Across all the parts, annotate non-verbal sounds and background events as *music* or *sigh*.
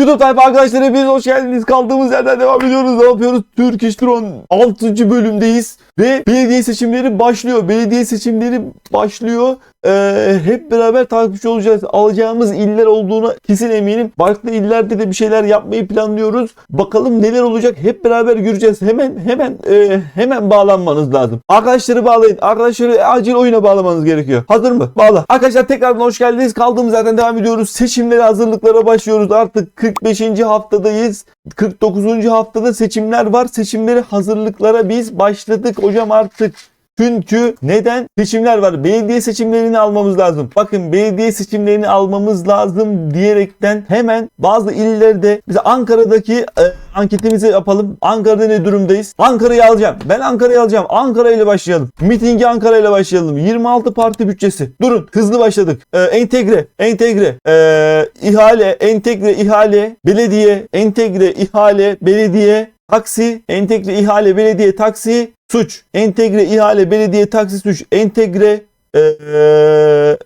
YouTube tayfa arkadaşlar hepiniz hoş geldiniz. Kaldığımız yerden devam ediyoruz. Ne yapıyoruz? Türk İş Drone 6. bölümdeyiz. Ve belediye seçimleri başlıyor. Belediye seçimleri başlıyor. Ee, hep beraber takipçi olacağız. Alacağımız iller olduğuna kesin eminim. Farklı illerde de bir şeyler yapmayı planlıyoruz. Bakalım neler olacak hep beraber göreceğiz. Hemen hemen e, hemen bağlanmanız lazım. Arkadaşları bağlayın. Arkadaşları acil oyuna bağlamanız gerekiyor. Hazır mı? Bağla. Arkadaşlar tekrardan hoş geldiniz. Kaldığımız yerden devam ediyoruz. Seçimlere hazırlıklara başlıyoruz. Artık 45. haftadayız. 49. haftada seçimler var. Seçimlere hazırlıklara biz başladık hocam artık. Çünkü neden? Seçimler var. Belediye seçimlerini almamız lazım. Bakın belediye seçimlerini almamız lazım diyerekten hemen bazı illerde bize Ankara'daki e, anketimizi yapalım. Ankara'da ne durumdayız? Ankara'yı alacağım. Ben Ankara'yı alacağım. Ankara ile başlayalım. Mitingi Ankara ile başlayalım. 26 parti bütçesi. Durun. Hızlı başladık. E, entegre, entegre, e, ihale, entegre, ihale, belediye, entegre, ihale, belediye, taksi, entegre, ihale, belediye, taksi, suç. Entegre, ihale, belediye, taksi, suç. Entegre, eee,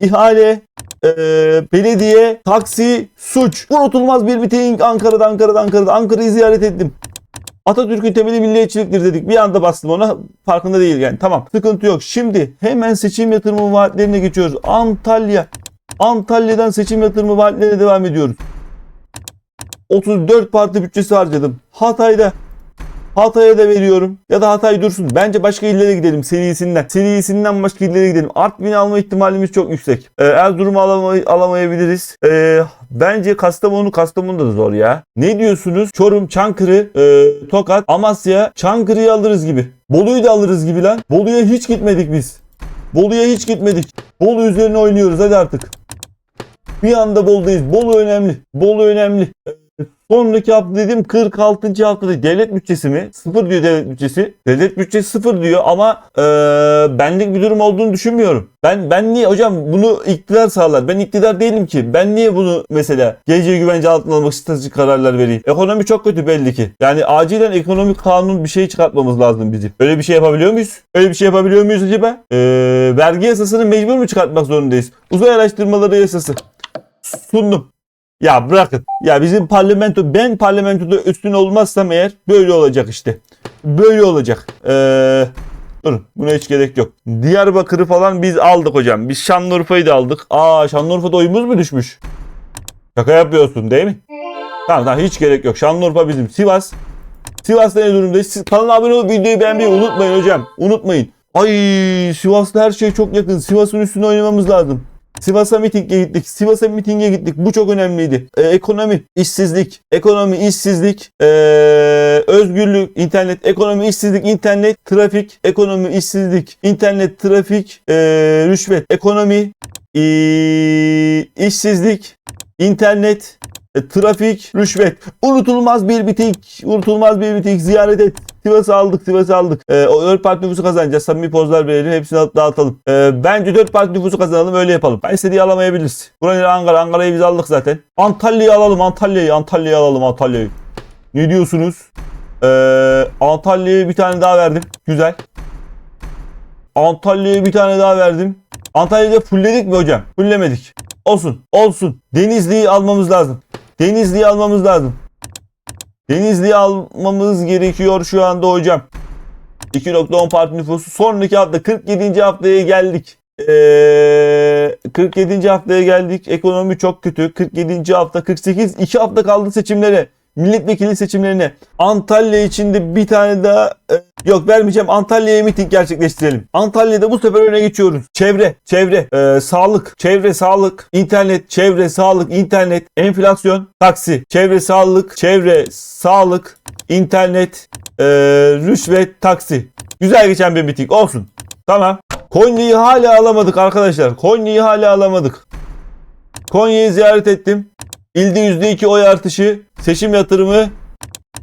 ihale, eee, belediye, taksi, suç. Unutulmaz bir miting Ankara'da, Ankara'da, Ankara'da. Ankara'yı ziyaret ettim. Atatürk'ün temeli milliyetçiliktir dedik. Bir anda bastım ona. Farkında değil yani. Tamam. Sıkıntı yok. Şimdi hemen seçim yatırımı vaatlerine geçiyoruz. Antalya. Antalya'dan seçim yatırımı vaatlerine devam ediyoruz. 34 parti bütçesi harcadım. Hatay'da Hatay'a da veriyorum. Ya da Hatay dursun. Bence başka illere gidelim serisinden. Serisinden başka illere gidelim. Artvin'i alma ihtimalimiz çok yüksek. Ee, Erzurum'u alama- alamayabiliriz. Ee, bence Kastamonu, Kastamonu da zor ya. Ne diyorsunuz? Çorum, Çankırı, e, Tokat, Amasya, Çankırı'yı alırız gibi. Bolu'yu da alırız gibi lan. Bolu'ya hiç gitmedik biz. Bolu'ya hiç gitmedik. Bolu üzerine oynuyoruz hadi artık. Bir anda Bolu'dayız. Bolu önemli. Bolu önemli. Sonraki hafta dedim 46. haftada devlet bütçesi mi? Sıfır diyor devlet bütçesi. Devlet bütçesi sıfır diyor ama e, benlik bir durum olduğunu düşünmüyorum. Ben ben niye hocam bunu iktidar sağlar. Ben iktidar değilim ki. Ben niye bunu mesela geleceği güvence altına almak stratejik kararlar vereyim? Ekonomi çok kötü belli ki. Yani acilen ekonomik kanun bir şey çıkartmamız lazım bizim. Öyle bir şey yapabiliyor muyuz? Öyle bir şey yapabiliyor muyuz acaba? E, vergi yasasını mecbur mu çıkartmak zorundayız? Uzay araştırmaları yasası. Sundum. Ya bırakın. Ya bizim parlamento ben parlamentoda üstün olmazsam eğer böyle olacak işte. Böyle olacak. Ee, durun buna hiç gerek yok. Diyarbakır'ı falan biz aldık hocam. Biz Şanlıurfa'yı da aldık. Aa Şanlıurfa'da oyumuz mu düşmüş? Şaka yapıyorsun değil mi? Tamam tamam hiç gerek yok. Şanlıurfa bizim. Sivas. Sivas'ta ne durumdayız? Siz kanala abone olup videoyu beğenmeyi unutmayın hocam. Unutmayın. Ay Sivas'ta her şey çok yakın. Sivas'ın üstüne oynamamız lazım. Sivas'a mitinge gittik. Sivas'a mitinge gittik. Bu çok önemliydi. Ee, ekonomi, işsizlik, ekonomi, işsizlik, ee, özgürlük, internet, ekonomi, işsizlik, internet, trafik, ekonomi, işsizlik, internet, trafik, ee, rüşvet, ekonomi, ee, işsizlik, internet, e, trafik, rüşvet. Unutulmaz bir bitik. Unutulmaz bir bitik. Ziyaret et. Sivas'ı aldık, Sivas'ı aldık. Ee, o 4 parti nüfusu kazanacağız. Samimi pozlar verelim. Hepsini dağıtalım. Ee, bence 4 parti nüfusu kazanalım. Öyle yapalım. Ben istediği alamayabiliriz. Burayı Ankara. Ankara'yı biz aldık zaten. Antalya'yı alalım. Antalya'yı. Antalya'yı alalım. Antalya'yı. Ne diyorsunuz? Ee, Antalya'ya bir tane daha verdim. Güzel. Antalya'ya bir tane daha verdim. Antalya'da fullledik mi hocam? Fulllemedik. Olsun. Olsun. Denizli'yi almamız lazım. Denizli'yi almamız lazım. Denizli'yi almamız gerekiyor şu anda hocam. 2.10 parti nüfusu. Sonraki hafta 47. haftaya geldik. Ee, 47. haftaya geldik. Ekonomi çok kötü. 47. hafta 48. 2 hafta kaldı seçimlere. Milletvekili seçimlerine. Antalya içinde bir tane daha e, yok vermeyeceğim. Antalya'ya miting gerçekleştirelim. Antalya'da bu sefer öne geçiyoruz. Çevre, çevre, e, sağlık, çevre, sağlık, internet, çevre, sağlık, internet, enflasyon, taksi, çevre, sağlık, çevre, sağlık, internet, e, rüşvet, taksi. Güzel geçen bir miting olsun. Tamam. Konya'yı hala alamadık arkadaşlar. Konya'yı hala alamadık. Konya'yı ziyaret ettim. İlde %2 oy artışı. Seçim yatırımı.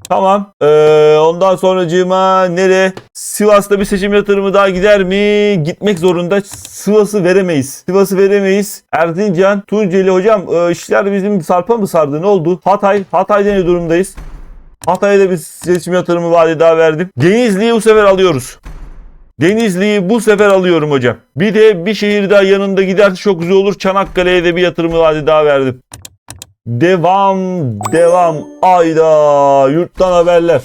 Tamam. Ee, ondan sonracığıma nere? Sivas'ta bir seçim yatırımı daha gider mi? Gitmek zorunda. Sivas'ı veremeyiz. Sivas'ı veremeyiz. Erzincan, Tunceli hocam e, işler bizim sarpa mı sardı? Ne oldu? Hatay. Hatay'da ne durumdayız? Hatay'da bir seçim yatırımı vaadi daha verdim. Denizli'yi bu sefer alıyoruz. Denizli'yi bu sefer alıyorum hocam. Bir de bir şehir daha yanında giderse çok güzel olur. Çanakkale'ye de bir yatırımı vaadi daha verdim. Devam, devam. Ayda yurttan haberler.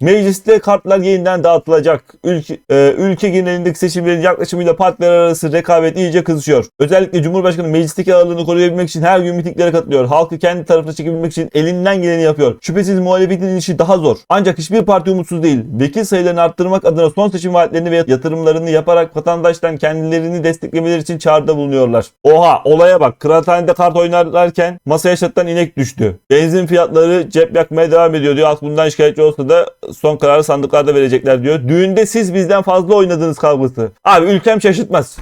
Mecliste kartlar yeniden dağıtılacak. Ülke, e, ülke genelindeki seçimlerin yaklaşımıyla partiler arası rekabet iyice kızışıyor. Özellikle Cumhurbaşkanı meclisteki ağırlığını koruyabilmek için her gün mitinglere katılıyor. Halkı kendi tarafına çekebilmek için elinden geleni yapıyor. Şüphesiz muhalefetin işi daha zor. Ancak hiçbir parti umutsuz değil. Vekil sayılarını arttırmak adına son seçim vaatlerini ve yatırımlarını yaparak vatandaştan kendilerini desteklemeleri için çağrıda bulunuyorlar. Oha olaya bak. Kıraathanede kart oynarlarken masaya çatıdan inek düştü. Benzin fiyatları cep yakmaya devam ediyor diyor. Halk bundan şikayetçi olsa da son kararı sandıklarda verecekler diyor. Düğünde siz bizden fazla oynadınız kavgası. Abi ülkem şaşırtmaz.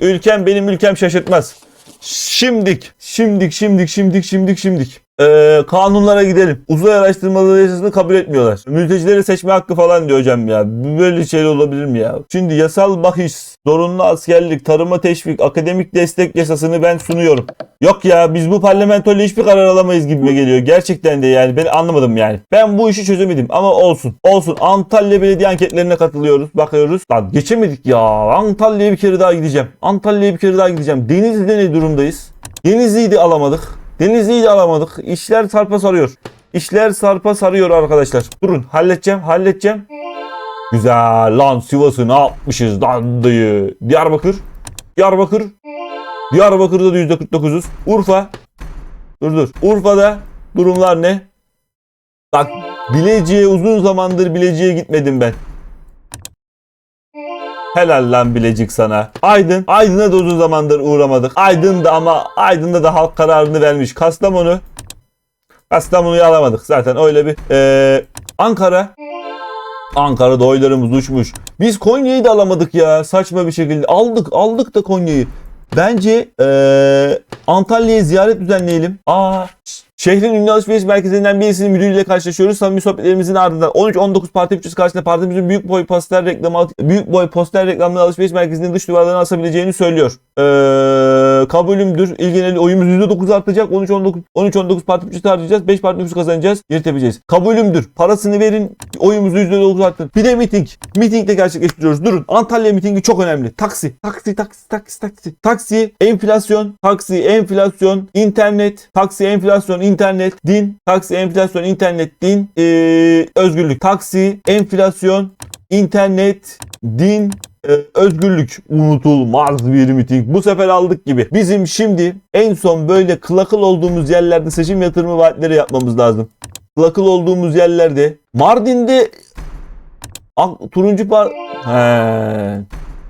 Ülkem benim ülkem şaşırtmaz. Şimdik, şimdik, şimdik, şimdik, şimdik, şimdik. Ee, kanunlara gidelim. Uzay araştırmaları yasasını kabul etmiyorlar. Mültecileri seçme hakkı falan diyor hocam ya. Böyle şey olabilir mi ya? Şimdi yasal bahis, zorunlu askerlik, tarıma teşvik, akademik destek yasasını ben sunuyorum. Yok ya biz bu parlamentoyla hiçbir karar alamayız gibime geliyor. Gerçekten de yani ben anlamadım yani. Ben bu işi çözemedim ama olsun. Olsun. Antalya Belediye anketlerine katılıyoruz. Bakıyoruz. Lan geçemedik ya. Antalya'ya bir kere daha gideceğim. Antalya'ya bir kere daha gideceğim. Denizli'de ne durumdayız? Denizli'yi de alamadık. Denizli'yi de alamadık. İşler sarpa sarıyor. İşler sarpa sarıyor arkadaşlar. Durun halledeceğim halledeceğim. Güzel lan Sivas'ı ne yapmışız lan dayı. Diyarbakır. Diyarbakır. Diyarbakır'da da %49'uz. Urfa. Dur dur. Urfa'da durumlar ne? Bak Bilecik'e uzun zamandır Bilecik'e gitmedim ben. Helal lan Bilecik sana. Aydın. Aydın'a da uzun zamandır uğramadık. Aydın'da ama Aydın'da da halk kararını vermiş. Kastamonu. Kastamonu'yu alamadık zaten öyle bir. Ee, Ankara. Ankara'da oylarımız uçmuş. Biz Konya'yı da alamadık ya saçma bir şekilde. Aldık aldık da Konya'yı. Bence ee, Antalya'ya ziyaret düzenleyelim. Aa Şehrin ünlü alışveriş merkezlerinden birisinin müdürüyle karşılaşıyoruz. Samimi sohbetlerimizin ardından 13-19 parti bütçesi karşısında partimizin büyük boy poster reklamı büyük boy poster reklamlı alışveriş merkezinin dış duvarlarına asabileceğini söylüyor. Ee, kabulümdür. İlgileneli oyumuz %9 artacak. 13-19 13-19 parti bütçesi harcayacağız. 5 parti nüfus kazanacağız. Geri tepeceğiz. Kabulümdür. Parasını verin. Oyumuzu %9 arttırın. Bir de miting. Mitingle gerçekleştiriyoruz. Durun. Antalya mitingi çok önemli. Taksi. Taksi, taksi, taksi, taksi. Taksi, enflasyon, taksi, enflasyon, internet, taksi, enflasyon, internet, din, taksi, enflasyon, internet, din, ee, özgürlük, taksi, enflasyon, internet, din, özgürlük unutulmaz bir miting. Bu sefer aldık gibi. Bizim şimdi en son böyle kılakıl olduğumuz yerlerde seçim yatırımı vaatleri yapmamız lazım. Kılakıl olduğumuz yerlerde Mardin'de Ak- turuncu par... He.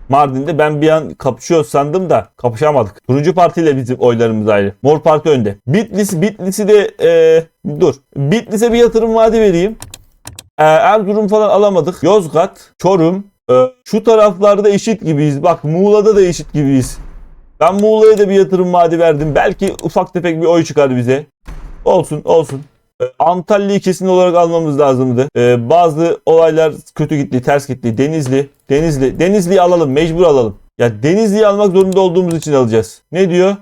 Mardin'de ben bir an kapışıyor sandım da kapışamadık. Turuncu partiyle bizim oylarımız ayrı. Mor parti önde. Bitlis, Bitlis'i de e, dur. Bitlis'e bir yatırım vaadi vereyim. E, Erzurum falan alamadık. Yozgat, Çorum. E, şu taraflarda eşit gibiyiz. Bak Muğla'da da eşit gibiyiz. Ben Muğla'ya da bir yatırım vaadi verdim. Belki ufak tefek bir oy çıkar bize. Olsun olsun. E, Antalya'yı kesin olarak almamız lazımdı. E, bazı olaylar kötü gitti, ters gitti. Denizli, Denizli, Denizli'yi alalım, mecbur alalım. Ya Denizli'yi almak zorunda olduğumuz için alacağız. Ne diyor?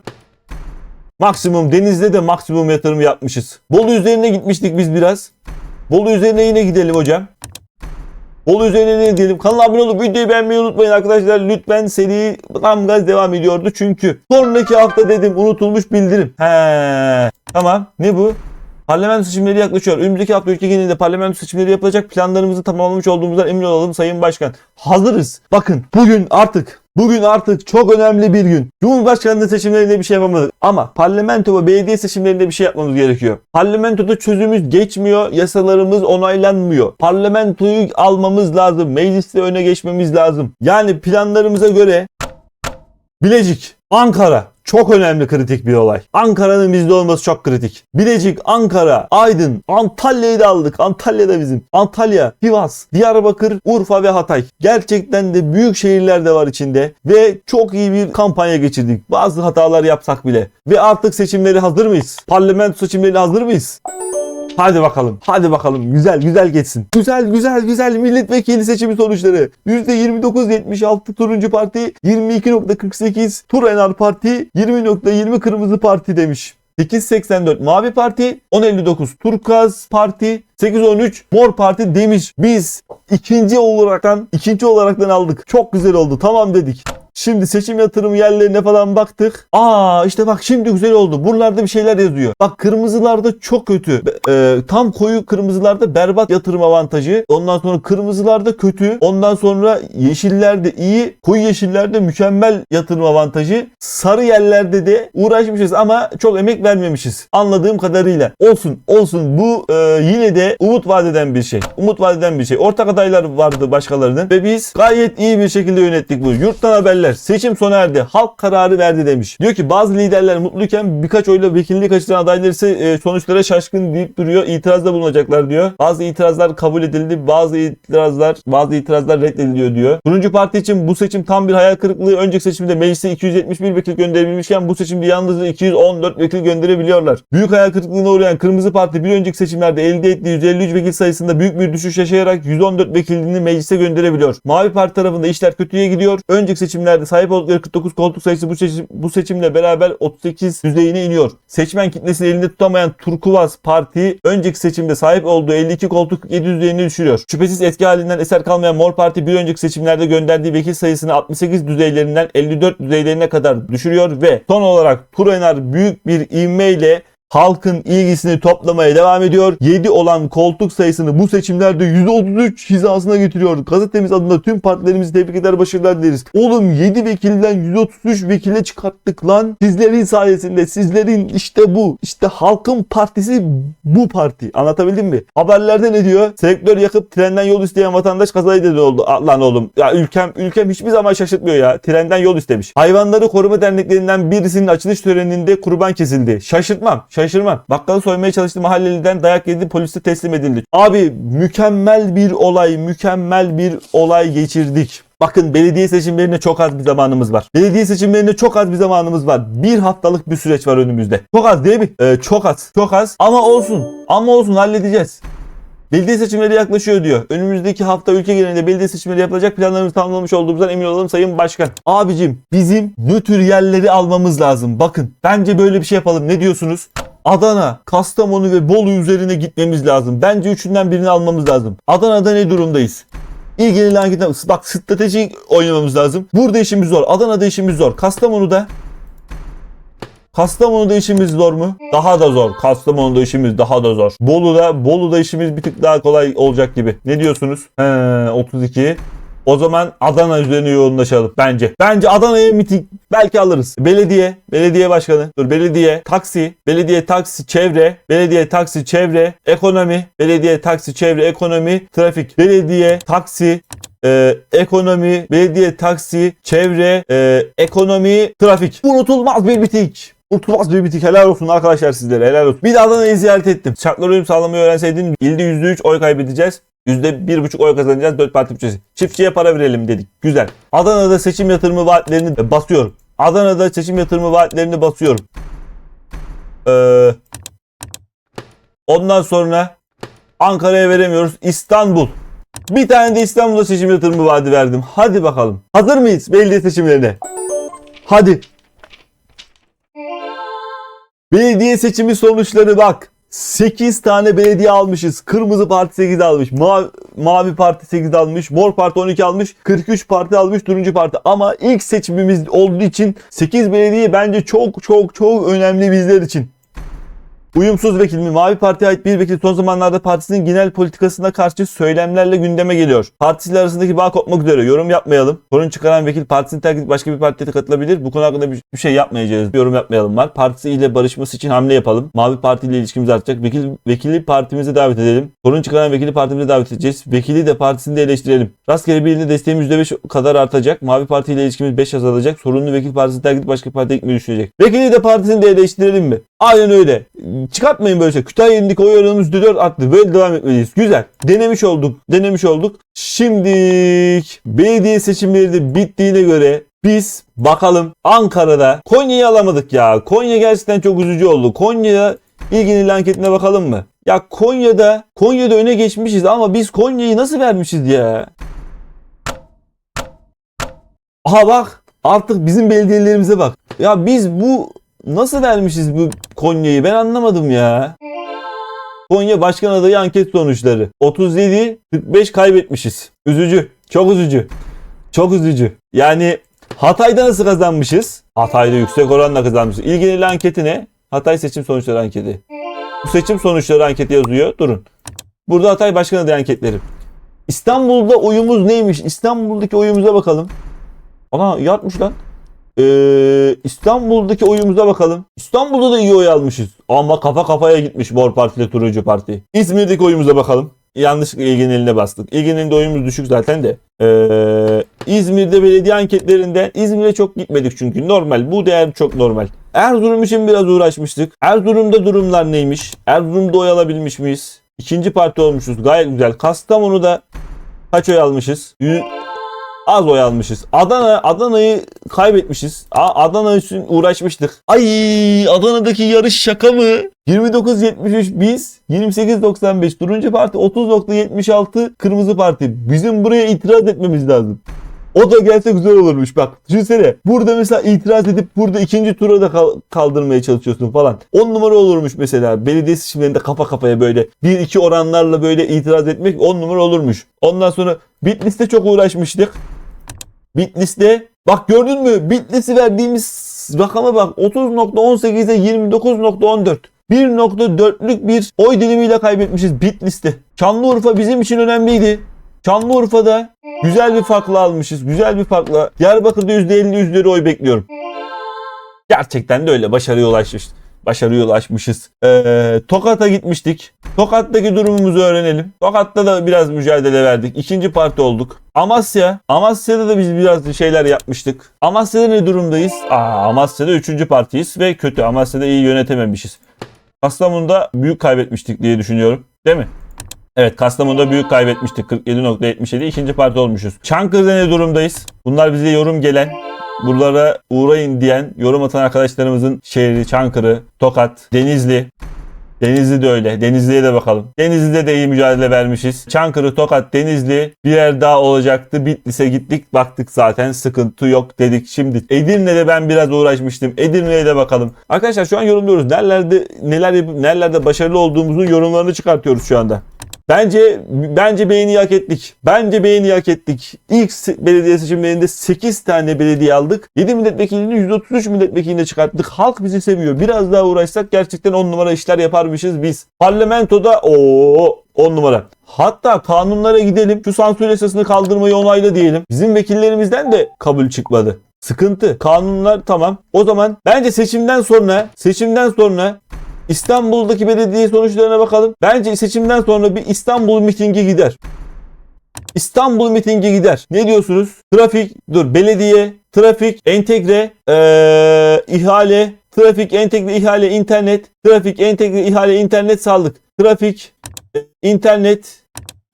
Maksimum Denizli'de de maksimum yatırım yapmışız. Bolu üzerine gitmiştik biz biraz. Bolu üzerine yine gidelim hocam. Bolu üzerine ne diyelim? Kanala abone olup videoyu beğenmeyi unutmayın arkadaşlar. Lütfen seri tam gaz devam ediyordu çünkü. Sonraki hafta dedim unutulmuş bildirim. He. Tamam. Ne bu? Parlamento seçimleri yaklaşıyor. Önümüzdeki hafta ülke genelinde parlamento seçimleri yapılacak. Planlarımızı tamamlamış olduğumuzdan emin olalım Sayın Başkan. Hazırız. Bakın bugün artık Bugün artık çok önemli bir gün. Cumhurbaşkanlığı seçimlerinde bir şey yapamadık. Ama parlamento ve belediye seçimlerinde bir şey yapmamız gerekiyor. Parlamentoda çözümümüz geçmiyor, yasalarımız onaylanmıyor. Parlamentoyu almamız lazım, mecliste öne geçmemiz lazım. Yani planlarımıza göre Bilecik, Ankara çok önemli kritik bir olay. Ankara'nın bizde olması çok kritik. Bilecik, Ankara, Aydın, Antalya'yı da aldık. Antalya da bizim. Antalya, Sivas, Diyarbakır, Urfa ve Hatay. Gerçekten de büyük şehirler de var içinde. Ve çok iyi bir kampanya geçirdik. Bazı hatalar yapsak bile. Ve artık seçimleri hazır mıyız? Parlamento seçimleri hazır mıyız? Hadi bakalım. Hadi bakalım. Güzel güzel geçsin. Güzel güzel güzel milletvekili seçimi sonuçları. %29.76 turuncu parti, 22.48 Tur Enar Parti, 20.20 Kırmızı Parti demiş. 8.84 Mavi Parti, 10.59 Turkaz Parti, 8.13 Mor Parti demiş. Biz ikinci olaraktan ikinci olaraktan aldık. Çok güzel oldu. Tamam dedik. Şimdi seçim yatırım yerlerine falan baktık. Aa işte bak şimdi güzel oldu. Buralarda bir şeyler yazıyor. Bak kırmızılarda çok kötü. Ee, tam koyu kırmızılarda berbat yatırım avantajı. Ondan sonra kırmızılarda kötü. Ondan sonra yeşillerde iyi. Koyu yeşillerde mükemmel yatırım avantajı. Sarı yerlerde de uğraşmışız ama çok emek vermemişiz. Anladığım kadarıyla. Olsun olsun bu e, yine de umut vadeden bir şey. Umut vadeden bir şey. Ortak adaylar vardı başkalarının ve biz gayet iyi bir şekilde yönettik bu. Yurttan haberler. Seçim sona erdi. Halk kararı verdi demiş. Diyor ki bazı liderler mutluyken birkaç oyla vekilliği kaçıran adaylar ise e, sonuçlara şaşkın deyip duruyor. İtirazda bulunacaklar diyor. Bazı itirazlar kabul edildi. Bazı itirazlar bazı itirazlar reddediliyor diyor. Turuncu Parti için bu seçim tam bir hayal kırıklığı. Önceki seçimde meclise 271 vekil gönderebilmişken bu seçimde yalnızca 214 vekil gönderebiliyorlar. Büyük hayal kırıklığına uğrayan Kırmızı Parti bir önceki seçimlerde elde ettiği 153 vekil sayısında büyük bir düşüş yaşayarak 114 vekilini meclise gönderebiliyor. Mavi Parti tarafında işler kötüye gidiyor. Önceki seçimlerde sahip oldukları 49 koltuk sayısı bu, seçim, bu seçimle beraber 38 düzeyine iniyor. Seçmen kitlesini elinde tutamayan Turkuvaz Parti önceki seçimde sahip olduğu 52 koltuk 7 düzeyine düşürüyor. Şüphesiz etki halinden eser kalmayan Mor Parti bir önceki seçimlerde gönderdiği vekil sayısını 68 düzeylerinden 54 düzeylerine kadar düşürüyor ve son olarak Turener büyük bir ivmeyle halkın ilgisini toplamaya devam ediyor. 7 olan koltuk sayısını bu seçimlerde 133 hizasına getiriyor. Gazetemiz adına tüm partilerimizi tebrik eder başarılar dileriz. Oğlum 7 vekilden 133 vekile çıkarttık lan. Sizlerin sayesinde sizlerin işte bu. işte halkın partisi bu parti. Anlatabildim mi? Haberlerde ne diyor? Selektör yakıp trenden yol isteyen vatandaş kazayı dedi oldu. Ah, Lan oğlum ya ülkem ülkem hiçbir zaman şaşırtmıyor ya. Trenden yol istemiş. Hayvanları koruma derneklerinden birisinin açılış töreninde kurban kesildi. Şaşırtmam. Şaşırmam. Bakkalı soymaya çalıştı mahalleliden dayak yedi polise teslim edildi. Abi mükemmel bir olay, mükemmel bir olay geçirdik. Bakın belediye seçimlerine çok az bir zamanımız var. Belediye seçimlerine çok az bir zamanımız var. Bir haftalık bir süreç var önümüzde. Çok az değil mi? Ee, çok az. Çok az. Ama olsun. Ama olsun halledeceğiz. Belediye seçimleri yaklaşıyor diyor. Önümüzdeki hafta ülke genelinde belediye seçimleri yapılacak planlarımızı tamamlamış olduğumuzdan emin olalım Sayın Başkan. Abicim bizim nötr yerleri almamız lazım. Bakın bence böyle bir şey yapalım. Ne diyorsunuz? Adana, Kastamonu ve Bolu üzerine gitmemiz lazım. Bence üçünden birini almamız lazım. Adana'da ne durumdayız? İlgili anketler, bak strateji oynamamız lazım. Burada işimiz zor. Adana'da işimiz zor. Kastamonu'da Kastamonu'da işimiz zor mu? Daha da zor. Kastamonu'da işimiz daha da zor. Bolu'da Bolu'da işimiz bir tık daha kolay olacak gibi. Ne diyorsunuz? He, 32. O zaman Adana üzerine yoğunlaşalım bence. Bence Adana'ya miting belki alırız. Belediye, belediye başkanı, dur belediye, taksi, belediye taksi çevre, belediye taksi çevre, ekonomi, belediye taksi çevre, ekonomi, trafik, belediye taksi e, ekonomi, belediye taksi, çevre, e, ekonomi, trafik. Unutulmaz bir bitik. Unutulmaz bir bitik. Helal olsun arkadaşlar sizlere. Helal olsun. Bir de Adana'yı ziyaret ettim. Şartlar uyum sağlamayı öğrenseydim ilde %3 oy kaybedeceğiz. %1,5 oy kazanacağız 4 parti bütçesi. Çiftçiye para verelim dedik. Güzel. Adana'da seçim yatırımı vaatlerini basıyorum. Adana'da seçim yatırımı vaatlerini basıyorum. Ee, ondan sonra Ankara'ya veremiyoruz. İstanbul. Bir tane de İstanbul'da seçim yatırımı vaadi verdim. Hadi bakalım. Hazır mıyız belediye seçimlerine? Hadi. Belediye seçimi sonuçları bak. 8 tane belediye almışız. Kırmızı Parti 8 almış. Mavi, Mavi Parti 8 almış. Mor Parti 12 almış. 43 Parti almış. Turuncu Parti. Ama ilk seçimimiz olduğu için 8 belediye bence çok çok çok önemli bizler için. Uyumsuz vekil mi? Mavi Parti'ye ait bir vekil son zamanlarda partisinin genel politikasına karşı söylemlerle gündeme geliyor. Partisiyle arasındaki bağ kopmak üzere. Yorum yapmayalım. Sorun çıkaran vekil partisini terk edip başka bir partiye katılabilir. Bu konu hakkında bir, şey yapmayacağız. Yorum yapmayalım var. Partisiyle barışması için hamle yapalım. Mavi Parti ile ilişkimiz artacak. Vekil, vekili partimize davet edelim. Sorun çıkaran vekili partimize davet edeceğiz. Vekili de partisini de eleştirelim. Rastgele birinde desteğimiz %5 kadar artacak. Mavi Parti ile ilişkimiz 5 azalacak. Sorunlu vekil partisini terk edip başka bir partiye gitmeyi düşünecek. Vekili de partisini de eleştirelim mi? Aynen öyle. Çıkartmayın böyle şey. Kütahya elindeki oy oranımız 4 arttı. Böyle devam etmeliyiz. Güzel. Denemiş olduk. Denemiş olduk. Şimdi belediye seçimleri de bittiğine göre biz bakalım Ankara'da Konya'yı alamadık ya. Konya gerçekten çok üzücü oldu. Konya ilgili anketine bakalım mı? Ya Konya'da Konya'da öne geçmişiz ama biz Konya'yı nasıl vermişiz ya? Aha bak artık bizim belediyelerimize bak. Ya biz bu nasıl vermişiz bu Konya'yı ben anlamadım ya. Konya Başkan Adayı anket sonuçları. 37 45 kaybetmişiz. Üzücü. Çok üzücü. Çok üzücü. Yani Hatay'da nasıl kazanmışız? Hatay'da yüksek oranla kazanmışız. İlgili anketi ne? Hatay seçim sonuçları anketi. Bu seçim sonuçları anketi yazıyor. Durun. Burada Hatay Başkan adayı anketleri. İstanbul'da oyumuz neymiş? İstanbul'daki oyumuza bakalım. Ana yatmış lan. Ee, İstanbul'daki oyumuza bakalım. İstanbul'da da iyi oy almışız. Ama kafa kafaya gitmiş Mor Parti ile Turuncu Parti. İzmir'deki oyumuza bakalım. Yanlışlıkla İlgin eline bastık. İlgin elinde oyumuz düşük zaten de. Ee, İzmir'de belediye anketlerinden İzmir'e çok gitmedik çünkü normal. Bu değer çok normal. Erzurum için biraz uğraşmıştık. Erzurum'da durumlar neymiş? Erzurum'da oy alabilmiş miyiz? İkinci parti olmuşuz. Gayet güzel. Kastamonu'da kaç oy almışız? Yü- Az oy almışız. Adana Adana'yı kaybetmişiz. A- Adana için uğraşmıştık. Ay Adana'daki yarış şaka mı? 29.73 biz 28.95 turuncu parti 30.76 kırmızı parti. Bizim buraya itiraz etmemiz lazım. O da gelse güzel olurmuş bak. Düşünsene burada mesela itiraz edip burada ikinci tura da kal- kaldırmaya çalışıyorsun falan. 10 numara olurmuş mesela. Belediye seçimlerinde kafa kafaya böyle 1-2 oranlarla böyle itiraz etmek 10 numara olurmuş. Ondan sonra Bitlis'te çok uğraşmıştık. Bitlis'te bak gördün mü? Bitlis'i verdiğimiz rakama bak 30.18'e 29.14. 1.4'lük bir oy dilimiyle kaybetmişiz Bitlis'te. Şanlıurfa bizim için önemliydi. Şanlıurfa'da güzel bir farkla almışız. Güzel bir farkla. Diyarbakır'da %50 üzeri oy bekliyorum. Gerçekten de öyle. Başarıya ulaşmış. Başarıya ulaşmışız. Ee, Tokat'a gitmiştik. Tokat'taki durumumuzu öğrenelim. Tokat'ta da biraz mücadele verdik. İkinci parti olduk. Amasya. Amasya'da da biz biraz şeyler yapmıştık. Amasya'da ne durumdayız? Aa, Amasya'da üçüncü partiyiz ve kötü. Amasya'da iyi yönetememişiz. Kastamonu'da büyük kaybetmiştik diye düşünüyorum. Değil mi? Evet Kastamonu'da büyük kaybetmiştik. 47.77 ikinci parti olmuşuz. Çankırı'da ne durumdayız? Bunlar bize yorum gelen buralara uğrayın diyen yorum atan arkadaşlarımızın şehri Çankırı, Tokat, Denizli. Denizli de öyle. Denizli'ye de bakalım. Denizli'de de iyi mücadele vermişiz. Çankırı, Tokat, Denizli bir yer daha olacaktı. Bitlis'e gittik. Baktık zaten sıkıntı yok dedik. Şimdi Edirne'de ben biraz uğraşmıştım. Edirne'ye de bakalım. Arkadaşlar şu an yorumluyoruz. Nerelerde neler nerelerde başarılı olduğumuzun yorumlarını çıkartıyoruz şu anda. Bence bence beğeni hak ettik. Bence beğeni hak ettik. İlk belediye seçimlerinde 8 tane belediye aldık. 7 milletvekilini 133 milletvekiline çıkarttık. Halk bizi seviyor. Biraz daha uğraşsak gerçekten 10 numara işler yaparmışız biz. Parlamentoda o 10 numara. Hatta kanunlara gidelim. Şu sansür yasasını kaldırmayı onayla diyelim. Bizim vekillerimizden de kabul çıkmadı. Sıkıntı. Kanunlar tamam. O zaman bence seçimden sonra seçimden sonra İstanbul'daki belediye sonuçlarına bakalım. Bence seçimden sonra bir İstanbul mitingi gider. İstanbul mitingi gider. Ne diyorsunuz? Trafik, dur belediye, trafik, entegre, eee, ihale, trafik, entegre, ihale, internet, trafik, entegre, ihale, internet, sağlık, trafik, internet,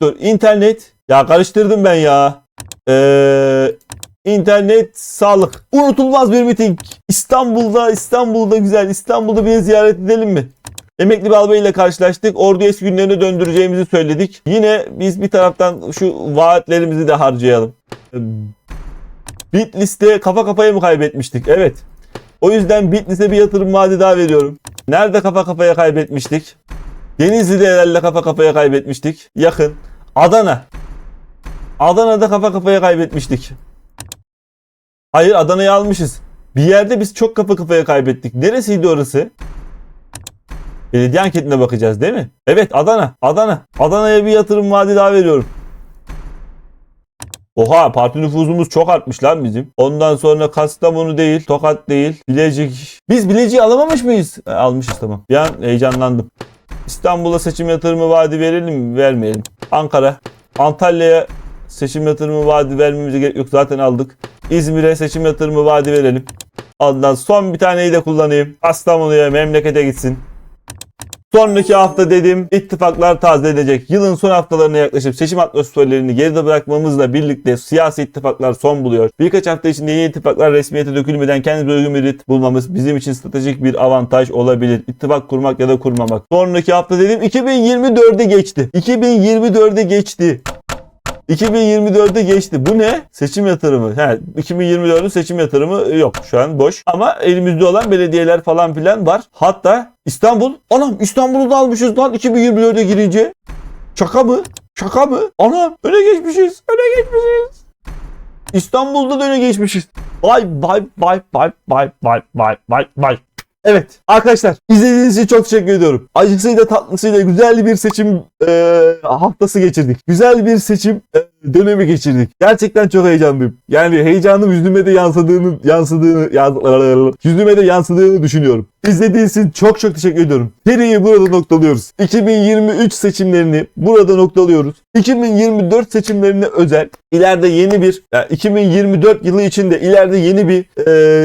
dur internet. Ya karıştırdım ben ya. Eee İnternet, sağlık. Unutulmaz bir miting. İstanbul'da, İstanbul'da güzel. İstanbul'da bir ziyaret edelim mi? Emekli bir albay ile karşılaştık. Ordu eski günlerine döndüreceğimizi söyledik. Yine biz bir taraftan şu vaatlerimizi de harcayalım. Bitlis'te kafa kafaya mı kaybetmiştik? Evet. O yüzden Bitlis'e bir yatırım vaadi daha veriyorum. Nerede kafa kafaya kaybetmiştik? Denizli'de herhalde kafa kafaya kaybetmiştik. Yakın. Adana. Adana'da kafa kafaya kaybetmiştik. Hayır Adana'yı almışız. Bir yerde biz çok kafa kafaya kaybettik. Neresiydi orası? Belediye anketine bakacağız değil mi? Evet Adana. Adana. Adana'ya bir yatırım vaadi daha veriyorum. Oha parti nüfuzumuz çok artmış lan bizim. Ondan sonra Kastamonu değil, Tokat değil, Bilecik. Biz Bilecik'i alamamış mıyız? E, almışız tamam. Bir an heyecanlandım. İstanbul'a seçim yatırımı vaadi verelim mi? Vermeyelim. Ankara. Antalya'ya seçim yatırımı vaadi vermemize gerek yok. Zaten aldık. İzmir'e seçim yatırımı vaadi verelim. Ondan son bir taneyi de kullanayım. Kastamonu'ya memlekete gitsin. Sonraki hafta dedim ittifaklar tazelenecek. Yılın son haftalarına yaklaşıp seçim atmosferlerini geride bırakmamızla birlikte siyasi ittifaklar son buluyor. Birkaç hafta içinde yeni ittifaklar resmiyete dökülmeden kendimize uygun bir rit bulmamız bizim için stratejik bir avantaj olabilir. İttifak kurmak ya da kurmamak. Sonraki hafta dedim 2024'e geçti. 2024'e geçti. 2024'e geçti. Bu ne? Seçim yatırımı. He, 2024'ün seçim yatırımı yok. Şu an boş. Ama elimizde olan belediyeler falan filan var. Hatta İstanbul. Anam İstanbul'u da almışız lan 2024'e girince. Şaka mı? Şaka mı? Anam öne geçmişiz. Öne geçmişiz. İstanbul'da da öne geçmişiz. Bay bay bay bay bay bay bay bay bay. Evet arkadaşlar izlediğiniz için çok teşekkür ediyorum. Acısıyla tatlısıyla güzel bir seçim e, haftası geçirdik. Güzel bir seçim e, dönemi geçirdik. Gerçekten çok heyecanlıyım. Yani heyecanım yüzüme de yansıdığını yansıdığını yans- yüzüme de yansıdığını düşünüyorum. İzlediğiniz için çok çok teşekkür ediyorum. Seriyi burada noktalıyoruz. 2023 seçimlerini burada noktalıyoruz. 2024 seçimlerine özel ileride yeni bir yani 2024 yılı içinde ileride yeni bir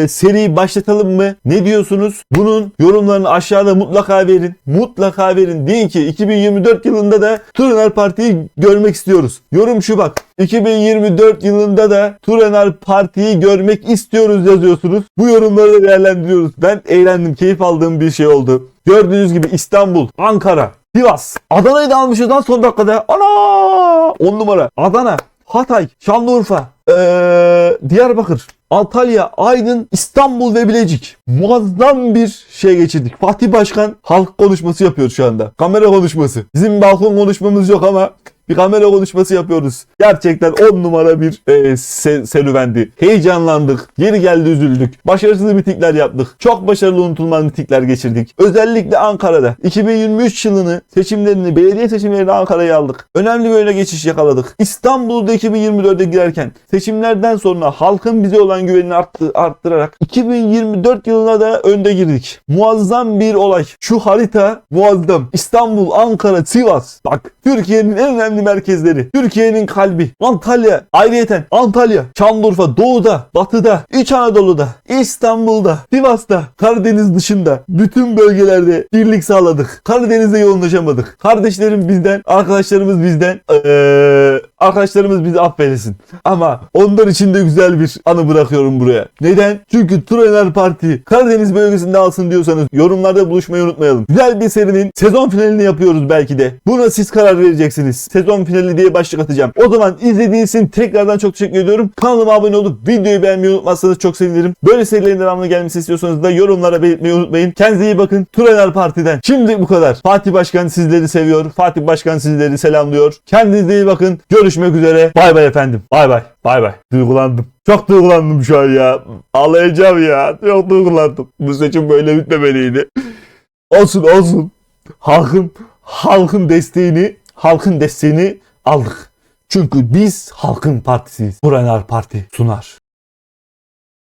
e, seri başlatalım mı? Ne diyorsunuz? Bunun yorumlarını aşağıda mutlaka verin. Mutlaka verin. Deyin ki 2024 yılında da Turener Parti'yi görmek istiyoruz. Yorum şu bak. 2024 yılında da Turener Parti'yi görmek istiyoruz yazıyorsunuz. Bu yorumları da değerlendiriyoruz. Ben eğlendim, keyif aldığım bir şey oldu. Gördüğünüz gibi İstanbul, Ankara, Sivas, Adana'yı da almışız lan son dakikada. Ana! 10 numara. Adana, Hatay, Şanlıurfa, ee, Diyarbakır, Antalya, Aydın, İstanbul ve Bilecik. Muazzam bir şey geçirdik. Fatih Başkan halk konuşması yapıyor şu anda. Kamera konuşması. Bizim balkon konuşmamız yok ama bir kamera konuşması yapıyoruz. Gerçekten 10 numara bir e, se- serüvendi. Heyecanlandık. Geri geldi üzüldük. Başarısız mitingler yaptık. Çok başarılı unutulmaz mitingler geçirdik. Özellikle Ankara'da 2023 yılını seçimlerini, belediye seçimlerini Ankara'ya aldık. Önemli böyle geçiş yakaladık. İstanbul'da 2024'e girerken seçimlerden sonra halkın bize olan güvenini arttı, arttırarak 2024 yılına da önde girdik. Muazzam bir olay. Şu harita muazzam. İstanbul, Ankara, Sivas. Bak Türkiye'nin en önemli merkezleri. Türkiye'nin kalbi. Antalya. Ayrıyeten Antalya, Şanlıurfa, Doğu'da, Batı'da, İç Anadolu'da, İstanbul'da, Sivas'ta, Karadeniz dışında bütün bölgelerde birlik sağladık. Karadeniz'de yoğunlaşamadık. Kardeşlerim bizden, arkadaşlarımız bizden, eee, arkadaşlarımız bizi affedesin. Ama onlar için de güzel bir anı bırakıyorum buraya. Neden? Çünkü Turener Parti Karadeniz bölgesinde alsın diyorsanız yorumlarda buluşmayı unutmayalım. Güzel bir serinin sezon finalini yapıyoruz belki de. Buna siz karar vereceksiniz. Sezon finali diye başlık atacağım. O zaman izlediğiniz için tekrardan çok teşekkür ediyorum. Kanalıma abone olup videoyu beğenmeyi unutmazsanız çok sevinirim. Böyle serilerin devamlı gelmesi istiyorsanız da yorumlara belirtmeyi unutmayın. Kendinize iyi bakın. Turener Parti'den. Şimdi bu kadar. Fatih Başkan sizleri seviyor. Fatih Başkan sizleri selamlıyor. Kendinize iyi bakın. Görüşmek üzere. Bay bay efendim. Bay bay. Bay bay. Duygulandım. Çok duygulandım şu an ya. Ağlayacağım ya. Çok duygulandım. Bu seçim böyle bitmemeliydi. *laughs* Olsun olsun. Halkın halkın desteğini halkın desteğini aldık. Çünkü biz halkın partisiyiz. Burenar Parti sunar.